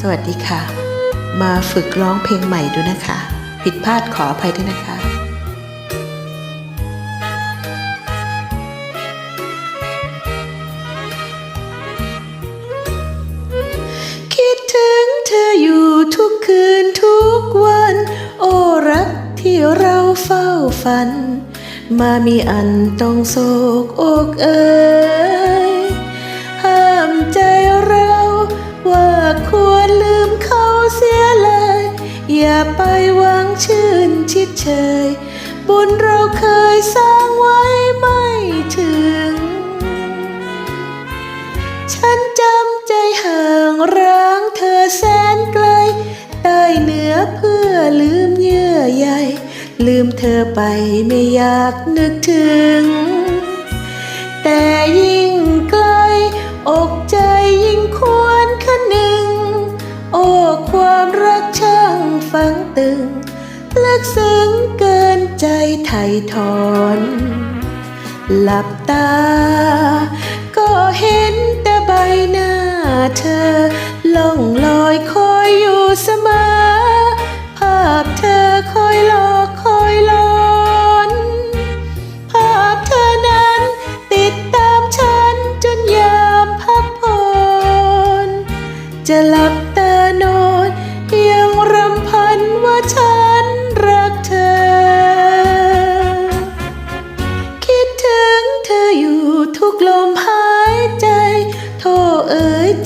สวัสดีค่ะ มาฝึกร้องเพลงใหม่ดูนะคะ ผิดพลาดขออภัยด้วยนะคะคิดถึงเธออยู่ทุกคืนทุกวัน โอ้รักที่เราเฝ้าฝัน มามีอันต้องโศกอกเอ่ย ไปหวังชื่นชิดเชย บุญเราเคยสร้างไว้ไม่ถึง ฉันจำใจห่างร้างเธอแสนไกล ใต้เหนือเพื่อลืมเยื่อใยลืมเธอไปไม่อยากนึกถึง แต่ยิ่งไกลอก ลึกซึ้งเกินใจไทยทอน หลับตา ก็เห็นแต่ใบหน้าเธอ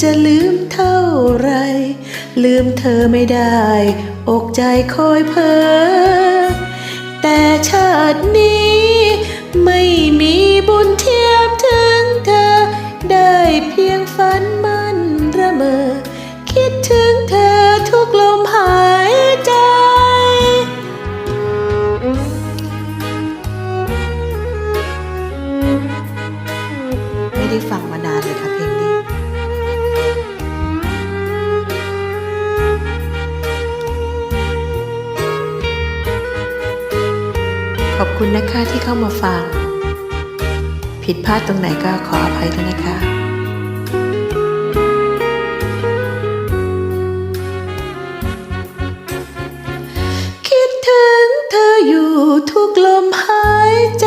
จะลืมเท่าไร ลืมเธอไม่ได้ อกใจคอยเพ้อแต่ชาตินี้ไม่มีบุญท คุณนะคะที่เข้ามาฟัง ผิดพลาดตรงไหนก็ขออภัยด้วยนะคะคิดถึงเธออยู่ทุกลมหายใจ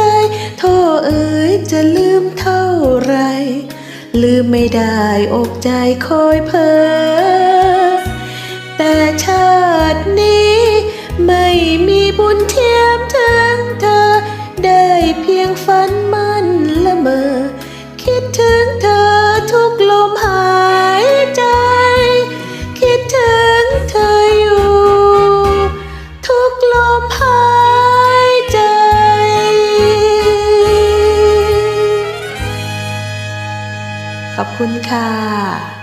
โทษเอ๋ยจะลืมเท่าไร ลืมไม่ได้อกใจคอยเพ้อแต่ชาตินี้ไม่มีบุญที่ งฝันมันละเมอ คิดถึงเธอทุกลมหายใจ คิดถึงเธออยู่ ทุกลมหายใจ ขอบคุณค่ะ